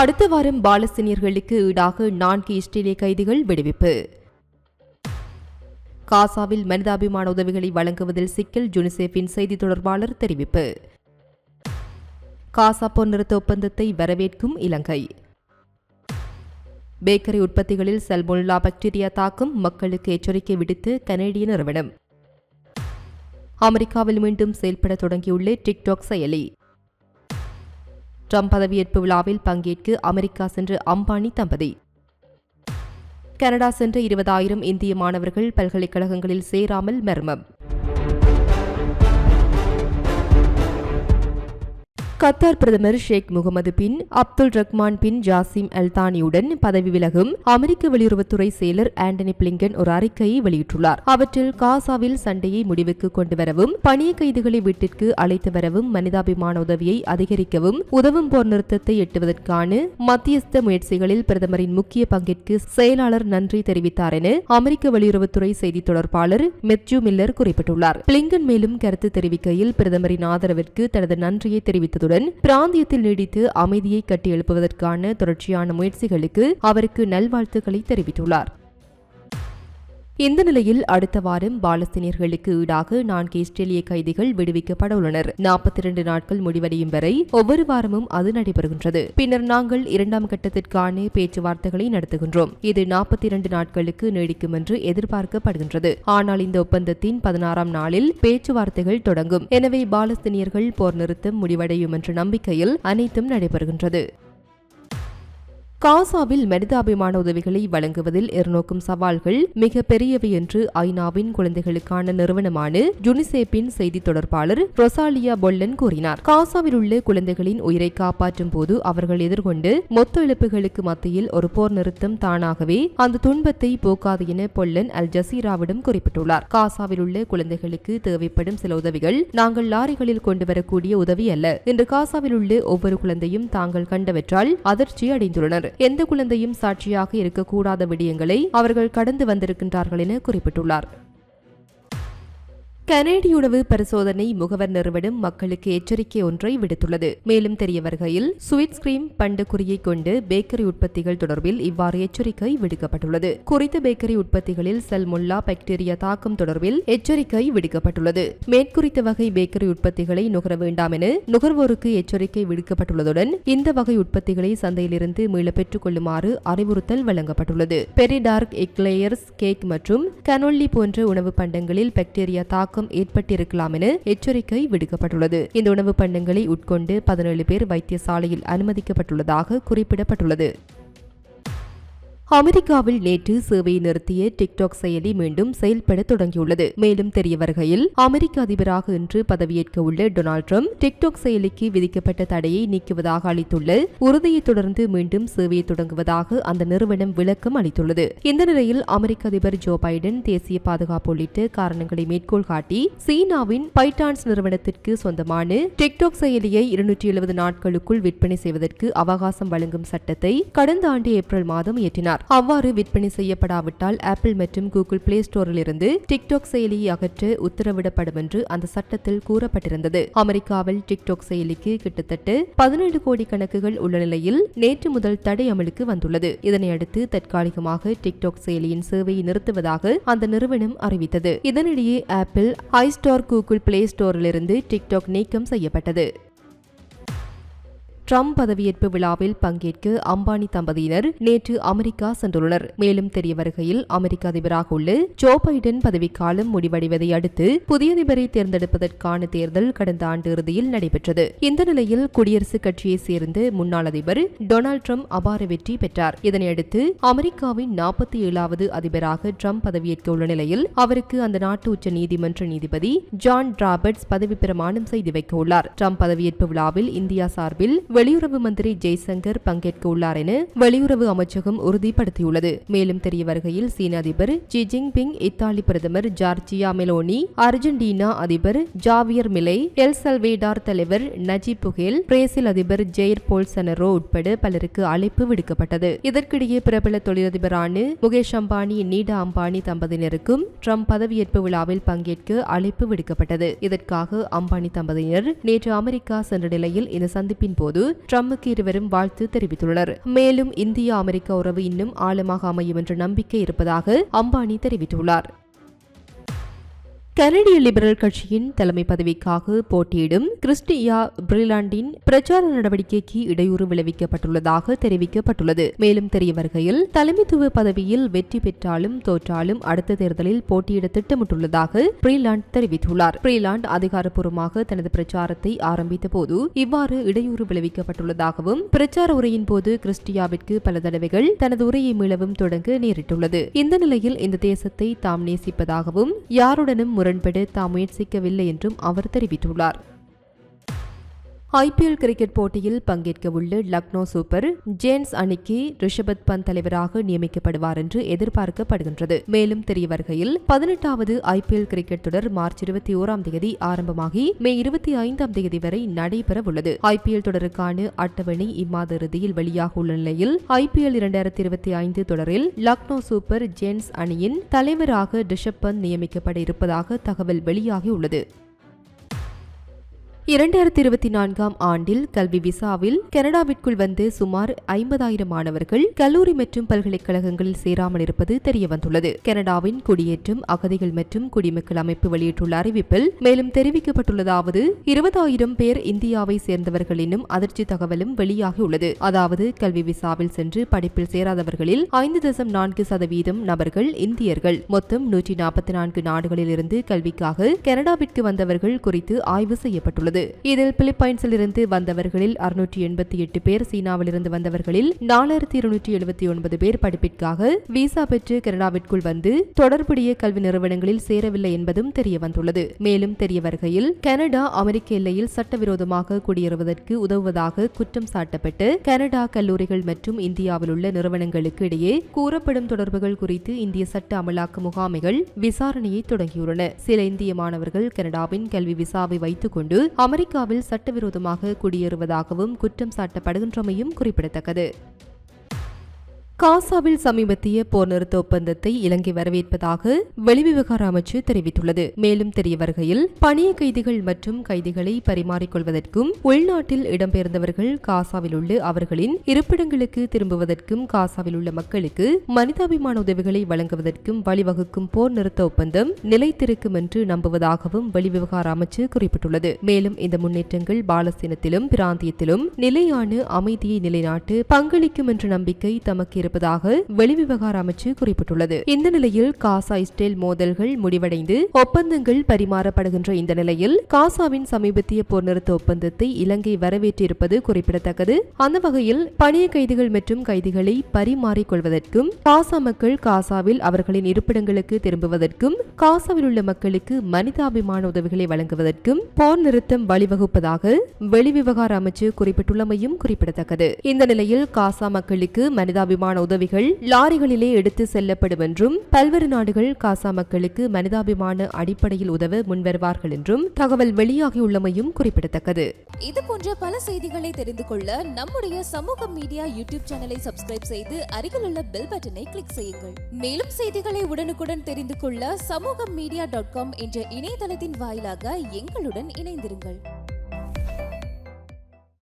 அடுத்த வாரம் பாலஸ்தீனியர்களுக்கு ஈடாக நான்கு இஸ்ரேலிய கைதிகள் விடுவிப்பு. காசாவில் மனிதாபிமான உதவிகளை வழங்குவதில் சிக்கல் யுனிசெஃபின் செய்தி தொடர்பாளர் தெரிவிப்பு. காசா போர் நிறுத்த ஒப்பந்தத்தை வரவேற்கும் இலங்கை. பேக்கரி உற்பத்திகளில் செல்மொல்லா பாக்டீரியா தாக்கும் மக்களுக்கு எச்சரிக்கை விடுத்து கனேடிய நிறுவனம். அமெரிக்காவில் மீண்டும் செயல்பட தொடங்கியுள்ள டிக்டாக் செயலி. ட்ரம்ப் பதவியேற்பு விழாவில் பங்கேற்க அமெரிக்கா சென்ற அம்பானி தம்பதி. கனடா சென்ற இருபதாயிரம் இந்திய மாணவர்கள் பல்கலைக்கழகங்களில் சேராமல் மர்மம். கத்தார் பிரதமர் Sheikh Mohammed bin Abdul Rahman bin Jassim அல்தானியுடன் பதவி விலகும் அமெரிக்க வெளியுறவுத்துறை செயலர் ஆண்டனி பிளிங்கன் ஒரு அறிக்கையை வெளியிட்டுள்ளார். அவற்றில் காசாவில் சண்டையை முடிவுக்கு கொண்டு வரவும் பணிய கைதிகளை வீட்டிற்கு அழைத்து வரவும் மனிதாபிமான உதவியை அதிகரிக்கவும் உதவும் போர் நிறுத்தத்தை எட்டுவதற்கான மத்தியஸ்த முயற்சிகளில் பிரதமரின் முக்கிய பங்கிற்கு செயலாளர் நன்றி தெரிவித்தார் என அமெரிக்க வெளியுறவுத்துறை செய்தி தொடர்பாளர் மெத்யூ மில்லர் குறிப்பிட்டுள்ளார். பிளிங்கன் மேலும் கருத்து தெரிவிக்கையில் பிரதமரின் ஆதரவிற்கு தனது நன்றியை தெரிவித்ததுடன் பிராந்தியத்தில் நீடித்து அமைதியை கட்டியெழுப்புவதற்கான தொடர்ச்சியான முயற்சிகளுக்கு அவருக்கு நல்வாழ்த்துக்களை தெரிவித்துள்ளார். இந்த நிலையில் அடுத்த வாரம் பாலஸ்தீனியர்களுக்கு ஈடாக நான்கு இஸ்ரேலிய கைதிகள் விடுவிக்கப்பட உள்ளனர். நாற்பத்தி இரண்டு நாட்கள் முடிவடையும் வரை ஒவ்வொரு வாரமும் அது நடைபெறுகின்றது. பின்னர் நாங்கள் இரண்டாம் கட்டத்திற்கான பேச்சுவார்த்தைகளை நடத்துகின்றோம். இது நாற்பத்தி இரண்டு நாட்களுக்கு நீடிக்கும் என்று எதிர்பார்க்கப்படுகின்றது. ஆனால் இந்த ஒப்பந்தத்தின் பதினாறாம் நாளில் பேச்சுவார்த்தைகள் தொடங்கும். எனவே பாலஸ்தீனியர்கள் போர் நிறுத்தம் முடிவடையும் என்ற நம்பிக்கையில் அனைத்தும் நடைபெறுகின்றது. காசாவில் மனிதாபிமான உதவிகளை வழங்குவதில் எதிர்நோக்கும் சவால்கள் மிக பெரியவை என்று ஐநாவின் குழந்தைகளுக்கான நிறுவனமான யுனிசெஃபின் செய்தி தொடர்பாளர் ரொசாலியா பொல்லன் கூறினார். காசாவில் உள்ள குழந்தைகளின் உயிரை காப்பாற்றும் போது அவர்கள் எதிர்கொண்டு மொத்த இழப்புகளுக்கு மத்தியில் ஒரு போர் நிறுத்தம் தானாகவே அந்த துன்பத்தை போக்காது என பொல்லன் அல் ஜசீராவிடம் குறிப்பிட்டுள்ளார். காசாவில் உள்ள குழந்தைகளுக்கு தேவைப்படும் சில உதவிகள் நாங்கள் லாரிகளில் கொண்டு வரக்கூடிய உதவி அல்ல. இன்று காசாவில் உள்ள ஒவ்வொரு குழந்தையும் தாங்கள் கண்டவற்றால் அதிர்ச்சி அடைந்துள்ளனர். எந்த குழந்தையும் சாட்சியாக இருக்கக்கூடாத விடயங்களை அவர்கள் கடந்து வந்திருக்கின்றார்கள் என குறிப்பிட்டுள்ளார். கனேடிய உணவு பரிசோதனை முகவர் நிறுவனம் மக்களுக்கு எச்சரிக்கை ஒன்றை விடுத்துள்ளது. மேலும் தெரிய வருகையில் ஸ்வீட் கிரீம் பண்டுக்குறியை கொண்டு பேக்கரி உற்பத்திகள் தொடர்பில் இவ்வாறு எச்சரிக்கை விடுக்கப்பட்டுள்ளது. குறித்த பேக்கரி உற்பத்திகளில் செல்முல்லா பாக்டீரியா தாக்கம் தொடர்பில் எச்சரிக்கை விடுக்கப்பட்டுள்ளது. மேற்குறித்த வகை பேக்கரி உற்பத்திகளை நுகர வேண்டாம் என நுகர்வோருக்கு எச்சரிக்கை விடுக்கப்பட்டுள்ளதுடன் இந்த வகை உற்பத்திகளை சந்தையிலிருந்து மீள பெற்றுக் கொள்ளுமாறு அறிவுறுத்தல் வழங்கப்பட்டுள்ளது. பெரி டார்க் எக்லேயர்ஸ் கேக் மற்றும் கனொல்லி போன்ற உணவு பண்டங்களில் பாக்டீரியா தாக்கம் தாக்கம் ஏற்பட்டிருக்கலாம் என எச்சரிக்கை விடுக்கப்பட்டுள்ளது. இந்த உணவு பண்டங்களை உட்கொண்டு பதினேழு பேர் வைத்தியசாலையில் அனுமதிக்கப்பட்டுள்ளதாக குறிப்பிடப்பட்டுள்ளது. அமெரிக்காவில் நேற்று சேவையை நிறுத்திய டிக்டாக் செயலி மீண்டும் செயல்பட தொடங்கியுள்ளது. மேலும் தெரிய வருகையில் அமெரிக்க அதிபராக இன்று பதவியேற்க உள்ள டொனால்ட் ட்ரம்ப் டிக்டாக் செயலிக்கு விதிக்கப்பட்ட தடையை நீக்குவதாக அளித்துள்ள உறுதியை தொடர்ந்து மீண்டும் சேவையை தொடங்குவதாக அந்த நிறுவனம் விளக்கம் அளித்துள்ளது. இந்த நிலையில் அமெரிக்க அதிபர் ஜோ பைடன் தேசிய பாதுகாப்பு உள்ளிட்ட காரணங்களை மேற்கோள் காட்டி சீனாவின் பைட்டான்ஸ் நிறுவனத்திற்கு சொந்தமான டிக்டாக் செயலியை இருநூற்றி எழுபது நாட்களுக்குள் விற்பனை செய்வதற்கு அவகாசம் வழங்கும் சட்டத்தை கடந்த ஆண்டு ஏப்ரல் மாதம் இயற்றினார். அவ்வாறு விற்பனை செய்யப்படாவிட்டால் ஆப்பிள் மற்றும் கூகுள் பிளே ஸ்டோரில் இருந்து டிக்டாக் செயலியை அகற்ற உத்தரவிடப்படும் என்று அந்த சட்டத்தில் கூறப்பட்டிருந்தது. அமெரிக்காவில் டிக்டாக் செயலிக்கு கிட்டத்தட்ட பதினேழு கோடி கணக்குகள் உள்ள நிலையில் நேற்று முதல் தடை அமலுக்கு வந்துள்ளது. இதனையடுத்து தற்காலிகமாக டிக்டாக் செயலியின் சேவையை நிறுத்துவதாக அந்த நிறுவனம் அறிவித்தது. இதனிடையே ஆப்பிள் ஐஸ்டோர் கூகுள் பிளே ஸ்டோரிலிருந்து டிக்டாக் நீக்கம் செய்யப்பட்டது. ட்ரம்ப் பதவியேற்பு விழாவில் பங்கேற்க அம்பானி தம்பதியினர் நேற்று அமெரிக்கா சென்றுள்ளனர். மேலும் தெரிய வருகையில் அமெரிக்க அதிபராக உள்ள ஜோ பைடன் பதவிக்காலம் முடிவடைவதை அடுத்து புதிய அதிபரை தேர்ந்தெடுப்பதற்கான தேர்தல் கடந்த ஆண்டு இறுதியில் நடைபெற்றது. இந்த நிலையில் குடியரசுக் கட்சியைச் சேர்ந்த முன்னாள் அதிபர் டொனால்ட் ட்ரம்ப் அபார வெற்றி பெற்றார். இதனையடுத்து அமெரிக்காவின் நாற்பத்தி ஏழாவது அதிபராக ட்ரம்ப் பதவியேற்க உள்ள நிலையில் அவருக்கு அந்த நாட்டு உச்ச நீதிமன்ற நீதிபதி ஜான் ராபர்ட்ஸ் பதவி பிரமாணம் செய்து வைக்க உள்ளார் ட்ரம்ப் பதவியேற்பு விழாவில் இந்தியா சார்பில் வெளியுறவு மந்திரி ஜெய்சங்கர் பங்கேற்க உள்ளார் என வெளியுறவு அமைச்சகம் உறுதிப்படுத்தியுள்ளது. மேலும் தெரிய வருகையில் சீன அதிபர் ஜி ஜின்பிங் இத்தாலி பிரதமர் ஜார்ஜியா மெலோனி அர்ஜென்டினா அதிபர் ஜாவியர் மிலை எல் சல்வேடார் தலைவர் நஜிப் புகேல் பிரேசில் அதிபர் ஜெயர் போல்சனரோ உட்பட பலருக்கு அழைப்பு விடுக்கப்பட்டது. இதற்கிடையே பிரபல தொழிலதிபரான முகேஷ் அம்பானி நீடா அம்பானி தம்பதியினருக்கும் ட்ரம்ப் பதவியேற்பு விழாவில் பங்கேற்க அழைப்பு விடுக்கப்பட்டது. இதற்காக அம்பானி தம்பதியினர் நேற்று அமெரிக்கா சென்ற நிலையில் இந்த சந்திப்பின் போது போது ட்ரம்புக்கு இருவரும் வாழ்த்து தெரிவித்துள்ளனர். மேலும் இந்திய அமெரிக்க உறவு இன்னும் ஆழமாக அமையும் என்ற நம்பிக்கை இருப்பதாக அம்பானி தெரிவித்துள்ளார். கனடிய லிபரல் கட்சியின் தலைமை பதவிக்காக போட்டியிடும் கிறிஸ்டியா பிரிலாண்டின் பிரச்சார நடவடிக்கைக்கு இடையூறு விளைவிக்கப்பட்டுள்ளதாக தெரிவிக்கப்பட்டுள்ளது. மேலும் தெரிய வருகையில் தலைமைத்துவ பதவியில் வெற்றி பெற்றாலும் தோற்றாலும் அடுத்த தேர்தலில் போட்டியிட திட்டமிட்டுள்ளதாக பிரிலாண்ட் தெரிவித்துள்ளார். பிரிலாண்ட் அதிகாரப்பூர்வமாக தனது பிரச்சாரத்தை ஆரம்பித்த போது இவ்வாறு இடையூறு விளைவிக்கப்பட்டுள்ளதாகவும் பிரச்சார உரையின் போது கிறிஸ்டியாவிற்கு பல தடவைகள் தனது உரையை மீளவும் தொடங்க நேரிட்டுள்ளது. இந்த நிலையில் இந்த தேசத்தை தாம் நேசிப்பதாகவும் யாருடனும் முரண்பட தாம் முயற்சிக்கவில்லை என்றும் அவர் தெரிவித்துள்ளார். ஐபிஎல் கிரிக்கெட் போட்டியில் பங்கேற்க உள்ள லக்னோ சூப்பர் ஜேன்ஸ் அணிக்கு ரிஷபத் பந்த் தலைவராக நியமிக்கப்படுவார் என்று எதிர்பார்க்கப்படுகின்றது. மேலும் தெரிய வருகையில் பதினெட்டாவது ஐபிஎல் கிரிக்கெட் தொடர் மார்ச் இருபத்தி ஓராம் தேதி ஆரம்பமாகி மே இருபத்தி ஐந்தாம் தேதி வரை நடைபெற உள்ளது ஐபிஎல் தொடருக்கான அட்டவணை இம்மாத இறுதியில் வெளியாக உள்ள நிலையில் ஐபிஎல் இரண்டாயிரத்தி இருபத்தி ஐந்து தொடரில் லக்னோ சூப்பர் ஜேன்ஸ் அணியின் தலைவராக ரிஷப் பந்த் நியமிக்கப்பட இருப்பதாக தகவல் வெளியாகியுள்ளது இரண்டாயிரத்தி இருபத்தி நான்காம் ஆண்டில் கல்வி விசாவில் கனடாவிற்குள் வந்து சுமார் ஐம்பதாயிரம் மாணவர்கள் கல்லூரி மற்றும் பல்கலைக்கழகங்களில் சேராமல் இருப்பது தெரியவந்துள்ளது. கனடாவின் குடியேற்றம் அகதிகள் மற்றும் குடிமக்கள் அமைப்பு வெளியிட்டுள்ள அறிவிப்பில் மேலும் தெரிவிக்கப்பட்டுள்ளதாவது இருபதாயிரம் பேர் இந்தியாவை சேர்ந்தவர்கள் என்னும் அதிர்ச்சி தகவலும் வெளியாகியுள்ளது அதாவது கல்வி விசாவில் சென்று படிப்பில் சேராதவர்களில் ஐந்து தசம் நான்கு சதவீதம் நபர்கள் இந்தியர்கள். மொத்தம் நூற்றி நாற்பத்தி நான்கு நாடுகளில் இருந்து கல்விக்காக கனடாவிற்கு வந்தவர்கள் குறித்து ஆய்வு செய்யப்பட்டுள்ளது. உள்ளது இதில் பிலிப்பைன்ஸில் இருந்து வந்தவர்களில் அறுநூற்றி எண்பத்தி எட்டு பேர் சீனாவிலிருந்து வந்தவர்களில் நாலாயிரத்தி இருநூற்றி எழுபத்தி ஒன்பது பேர் படிப்பிற்காக விசா பெற்று கனடாவிற்குள் வந்து தொடர்புடைய கல்வி நிறுவனங்களில் சேரவில்லை என்பதும் தெரிய வந்துள்ளது மேலும் தெரிய வருகையில் கனடா அமெரிக்க எல்லையில் சட்டவிரோதமாக குடியேறுவதற்கு உதவுவதாக குற்றம் சாட்டப்பட்டு கனடா கல்லூரிகள் மற்றும் இந்தியாவில் உள்ள நிறுவனங்களுக்கு இடையே கூறப்படும் தொடர்புகள் குறித்து இந்திய சட்ட அமலாக்க முகாமைகள் விசாரணையை தொடங்கியுள்ளன. சில இந்திய மாணவர்கள் கனடாவின் கல்வி விசாவை வைத்துக் கொண்டு அமெரிக்காவில் சட்டவிரோதமாக குடியேறுவதாகவும் குற்றம் சாட்டப்படுகின்றமையும் குறிப்பிடத்தக்கது. காசாவில் சமீபத்திய போர் நிறுத்த ஒப்பந்தத்தை இலங்கை வரவேற்பதாக வெளிவிவகார அமைச்சு தெரிவித்துள்ளது. மேலும் தெரிய வருகையில் பணிய கைதிகள் மற்றும் கைதிகளை பரிமாறிக்கொள்வதற்கும் உள்நாட்டில் இடம்பெயர்ந்தவர்கள் காசாவில் உள்ள அவர்களின் இருப்பிடங்களுக்கு திரும்புவதற்கும் காசாவில் உள்ள மக்களுக்கு மனிதாபிமான உதவிகளை வழங்குவதற்கும் வழிவகுக்கும் போர் நிறுத்த ஒப்பந்தம் நிலைத்திருக்கும் என்று நம்புவதாகவும் வெளிவிவகார அமைச்சு குறிப்பிட்டுள்ளது. மேலும் இந்த முன்னேற்றங்கள் பாலஸ்தீனத்திலும் பிராந்தியத்திலும் நிலையான அமைதியை நிலைநாட்டு பங்களிக்கும் என்ற நம்பிக்கை தமக்கு இருப்பதாக வெளிவிவகார அமைச்சு குறிப்பிட்டுள்ளது. இந்த நிலையில் காசா இஸ்ரேல் மோதல்கள் முடிவடைந்து ஒப்பந்தங்கள் பரிமாறப்படுகின்ற இந்த நிலையில் காசாவின் சமீபத்திய போர் நிறுத்த ஒப்பந்தத்தை இலங்கை வரவேற்றிருப்பது குறிப்பிடத்தக்கது. அந்த வகையில் பணிய கைதிகள் மற்றும் கைதிகளை பரிமாறிக்கொள்வதற்கும் காசா மக்கள் காசாவில் அவர்களின் இருப்பிடங்களுக்கு திரும்புவதற்கும் காசாவில் உள்ள மக்களுக்கு மனிதாபிமான உதவிகளை வழங்குவதற்கும் போர் நிறுத்தம் வழிவகுப்பதாக வெளிவிவகார அமைச்சு குறிப்பிட்டுள்ளமையும் குறிப்பிடத்தக்கது. இந்த நிலையில் காசா மக்களுக்கு மனிதாபிமான உதவிகள் லாரிகளிலே எடுத்து செல்லப்படும் என்றும் பல்வேறு நாடுகள் காசா மக்களுக்கு மனிதாபிமான அடிப்படையில் உதவ முன்வருவார்கள் என்றும் தகவல் வெளியாகியுள்ளமையும் குறிப்பிடத்தக்கது. இது போன்ற பல செய்திகளை தெரிந்து கொள்ள நம்முடைய சமூக மீடியா யூடியூப் சேனலை சப்ஸ்கிரைப் செய்து அருகில் உள்ள பெல் பட்டனை கிளிக் செய்யுங்கள். மேலும் செய்திகளை உடனுக்குடன் தெரிந்து கொள்ள சமூக மீடியா டாட் காம் என்ற இணையதளத்தின் வாயிலாக எங்களுடன் இணைந்திருங்கள்.